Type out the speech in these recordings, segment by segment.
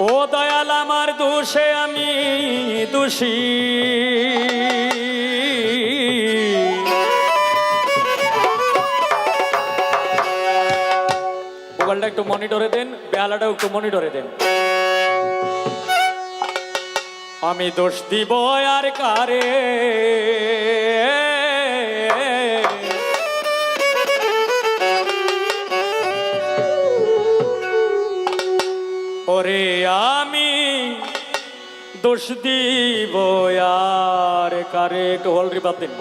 ও দয়াল আমার দোষে আমি দোষী। মোবাইলটা একটু মনিটরে দেন, বেহালাটাও একটু মনিটরে দেন। আমি দোষ দিব আর কারে? দোষ দিব আর কারে একটু হল রিপাত দিন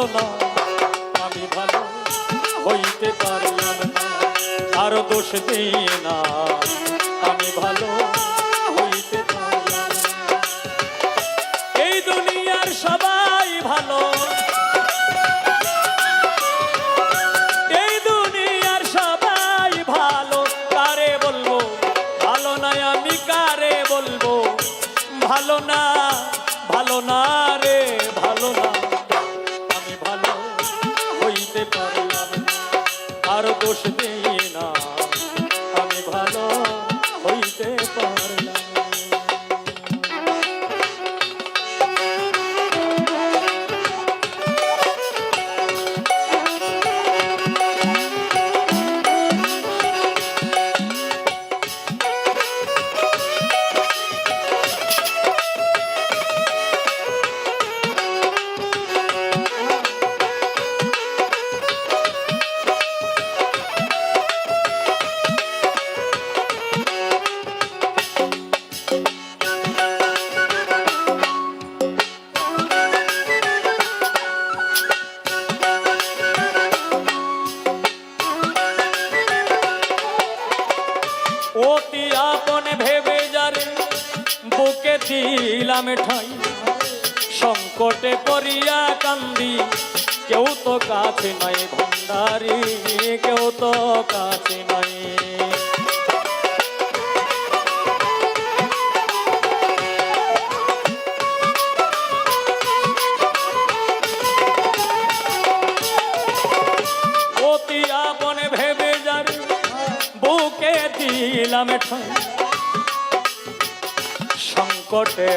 ভালো না, আমি ভালো হইতে পারলাম না, আর দোষ দিই না। আমি ভালো হইতে পারলাম এই দুনিয়ার সবাই ভালো। ভালো না ভালো না রে, ভালো না। দোষ দিই অতি আপন ভেবে যারে বুকে দিলাম ঠাই। সংকটে পড়িয়া কান্দি, কেউ তো কাছে নাই ভণ্ডারি কেউ তো কাছে নাই সংকটে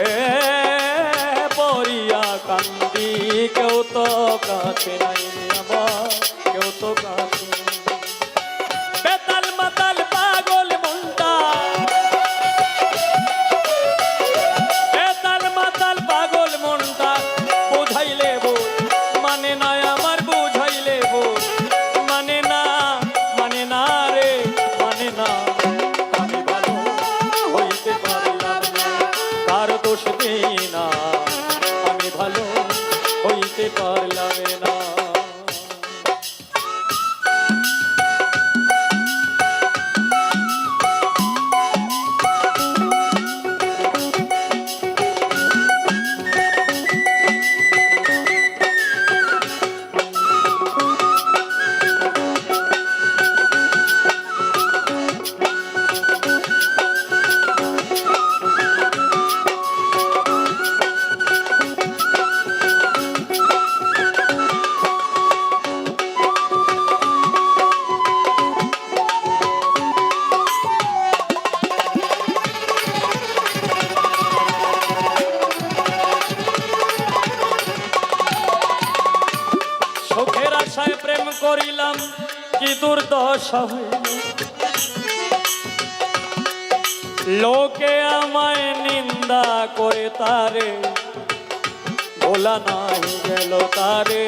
পরিয়া কান্দি কেউ তো কাছে নাই। নেশায় প্রেম করিলাম, কি দুর্দশা হইল। লোকে আমায় নিন্দা করে তারে, ভোলা নাই গেল তারে,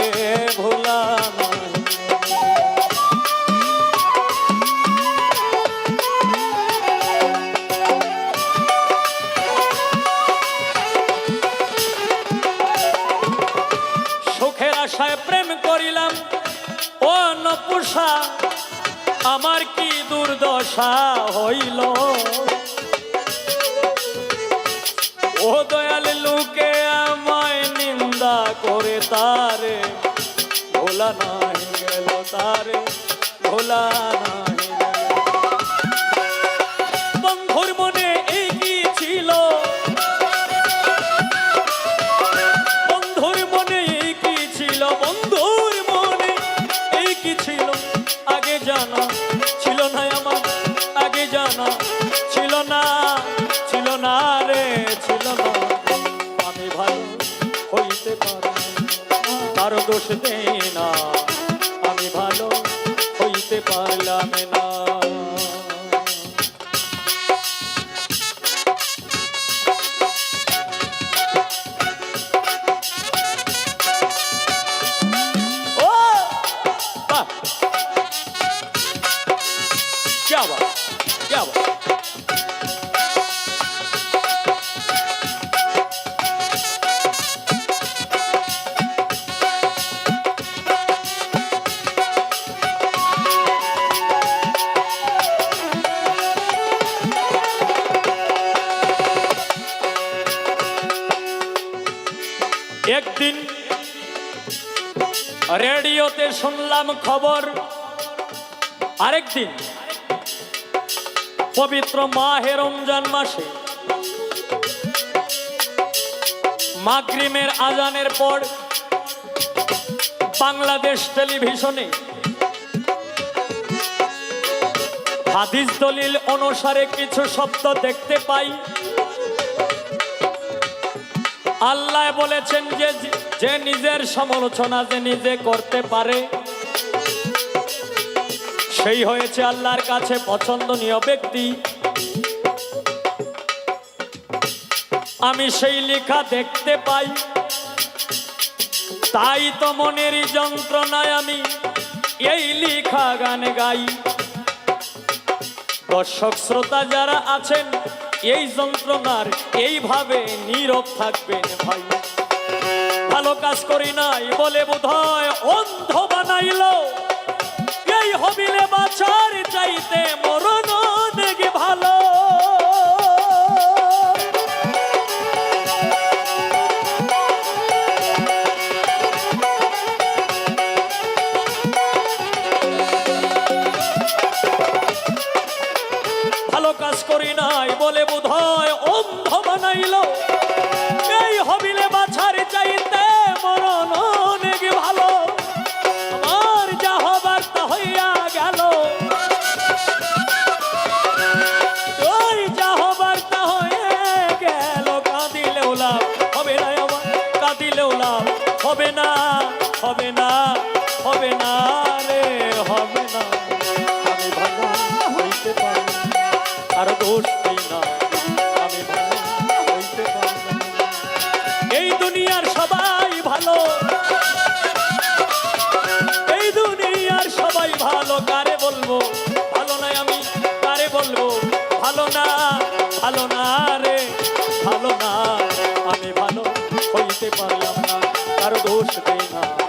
ভোলা দুর্দশা হইল। ও দয়াল লোকে আমায় নিন্দা করে তারে। ভোলা নাই গেল তারে, ভোলা নাই কারো দোষ দেই না আমি ভালো হইতে পারলাম না ओ वाह क्या बात क्या बात একদিন রেডিওতে শুনলাম খবর, আরেকদিন পবিত্র মাহে রমজান মাসে মাগরিমের আজানের পর বাংলাদেশ টেলিভিশনে হাদিস দলিল অনুসারে কিছু শব্দ দেখতে পাই। আল্লাহ বলেছেন যে যে নিজের সমালোচনা যে নিজে করতে পারে, সেই হয়েছে আল্লাহর কাছে পছন্দনীয় ব্যক্তি। আমি সেই লেখা দেখতে পাই, তাই তো মনেরই যন্ত্রণায় আমি এই লেখা গান গাই। দর্শক, শ্রোতা যারা আছেন এই যন্ত্রণার এইভাবে নীরব থাকবেন ভাই। ভালো কাজ করি নাই বলে বোধহয় অন্ধ বানাইল। এই হবিলে বাছার চাইতে মরণ ভালো ভালো। অন্ধ বানাইল। এই হবিলে বাছার চাইতে মরণ অনেক ভালো। আমার যা হবার হইয়া গেল। ওই যা হবার হয়ে গেল। কাঁদিলেও লাভ হবে না আমার। কাঁদিলেও লাভ হবে না হবে না হবে না রে, হবে না। আমি ভালো হইতে পারি। আর দোষ হইতে পারলাম না কারও দোষ দেয় না।